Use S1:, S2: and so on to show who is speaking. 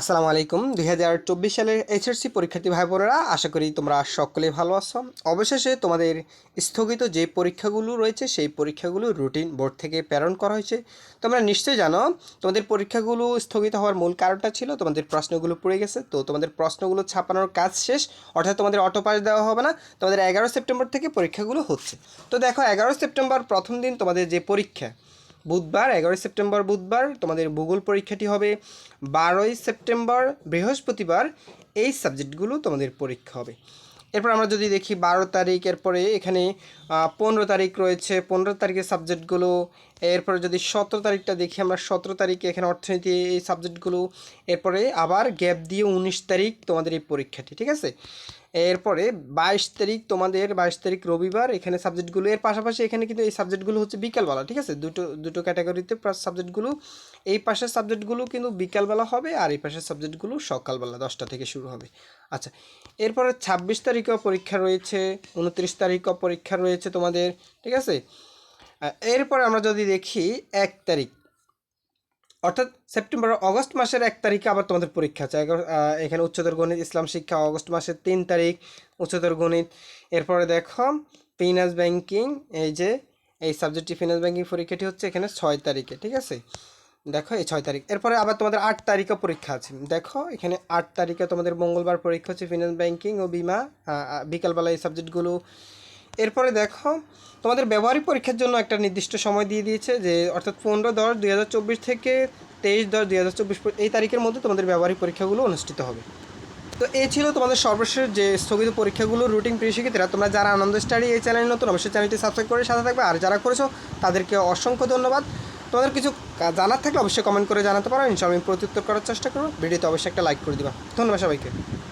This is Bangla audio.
S1: আসসালামু আলাইকুম। দুই হাজার চব্বিশ সালের এইচএসসি পরীক্ষার্থী ভাই বোনেরা আশা করি তোমরা সকলেই ভালো আছো। অবশেষে তোমাদের স্থগিত যে পরীক্ষাগুলো রয়েছে, সেই পরীক্ষাগুলো রুটিন বোর্ড থেকে প্রেরণ করা হয়েছে। তোমরা নিশ্চয়ই জানো, তোমাদের পরীক্ষাগুলো স্থগিত হওয়ার মূল কারণটা ছিল, তোমাদের প্রশ্নগুলো পড়ে গেছে। তো তোমাদের প্রশ্নগুলো ছাপানোর কাজ শেষ, অর্থাৎ তোমাদের অটো পাস দেওয়া হবে না, তোমাদের এগারো সেপ্টেম্বর থেকে পরীক্ষাগুলো হচ্ছে। তো দেখো, এগারো সেপ্টেম্বর প্রথম দিন তোমাদের যে পরীক্ষা বুধবার, এগারোই সেপ্টেম্বর বুধবার তোমাদের ভূগোল পরীক্ষাটি হবে। বারোই সেপ্টেম্বর বৃহস্পতিবার এই সাবজেক্টগুলো তোমাদের পরীক্ষা হবে। এরপর আমরা যদি দেখি বারো তারিখ, এরপরে এখানে পনেরো তারিখ রয়েছে। পনেরো তারিখের সাবজেক্টগুলো এরপরে যদি সতেরো তারিখটা দেখি, আমরা সতেরো তারিখে এখানে অর্থনীতি এই সাবজেক্টগুলো এরপরে আবার গ্যাপ দিয়ে উনিশ তারিখ তোমাদের এই পরীক্ষাটি, ঠিক আছে? এরপরে বাইশ তারিখ তোমাদের, বাইশ তারিখ রবিবার এখানে সাবজেক্টগুলো এর পাশাপাশি এখানে কিন্তু এই সাবজেক্টগুলো হচ্ছে বিকালবেলা, ঠিক আছে? দুটো দুটো ক্যাটাগরিতে সাবজেক্টগুলো এই পাশের সাবজেক্টগুলো কিন্তু বিকালবেলা হবে আর এই পাশের সাবজেক্টগুলো সকালবেলা দশটা থেকে শুরু হবে। আচ্ছা এরপরে ছাব্বিশ তারিখেও পরীক্ষা রয়েছে, উনত্রিশ তারিখও পরীক্ষা রয়েছে তোমাদের, ঠিক আছে? এরপরে আমরা যদি দেখি এক তারিখ। অর্থাৎ সেপ্টেম্বর, অগস্ট মাসের এক তারিখে আবার তোমাদের পরীক্ষা আছে। এখানে উচ্চতর গণিত, ইসলাম শিক্ষা, অগস্ট মাসের তিন তারিখ, উচ্চতর গণিত। এরপরে দেখো ফিনান্স ব্যাংকিং এই যে, এই সাবজেক্টটি ফিনান্স ব্যাংকিং পরীক্ষাটি হচ্ছে এখানে ছয় তারিখে, ঠিক আছে? দেখো, এই ছয় তারিখ। এরপরে আবার তোমাদের আট তারিখে পরীক্ষা আছে। দেখো, এখানে আট তারিখে তোমাদের মঙ্গলবার পরীক্ষা হচ্ছে ফিনান্স ব্যাংকিং ও বিমা বিকালবেলা এই সাবজেক্টগুলো এরপরে দেখো, তোমাদের ব্যবহারিক পরীক্ষার জন্য একটা নির্দিষ্ট সময় দিয়ে দিয়েছে যে, অর্থাৎ পনেরো দশ দুই হাজার চব্বিশ থেকে তেইশ দশ দুই হাজার চব্বিশ এই তারিখের মধ্যে তোমাদের ব্যবহারিক পরীক্ষাগুলো অনুষ্ঠিত হবে। তো এই ছিল তোমাদের সর্বশেষ যে স্থগিত পরীক্ষাগুলো রুটিন প্রিয় তোমরা যারা আনন্দ স্টাডি এই চ্যানেল নতুন, অবশ্যই চ্যানেলটি সাবস্ক্রাইব করে সাথে থাকবে। আর যারা করেছ, তাদেরকে অসংখ্য ধন্যবাদ। তোমাদের কিছু জানার থাকলে অবশ্যই কমেন্ট করে জানাতে পারো। ইনশাল্লাহ আমি প্রত্যুত্তর করার চেষ্টা করব। ভিডিওতে অবশ্যই একটা লাইক করে দিবা। ধন্যবাদ সবাইকে।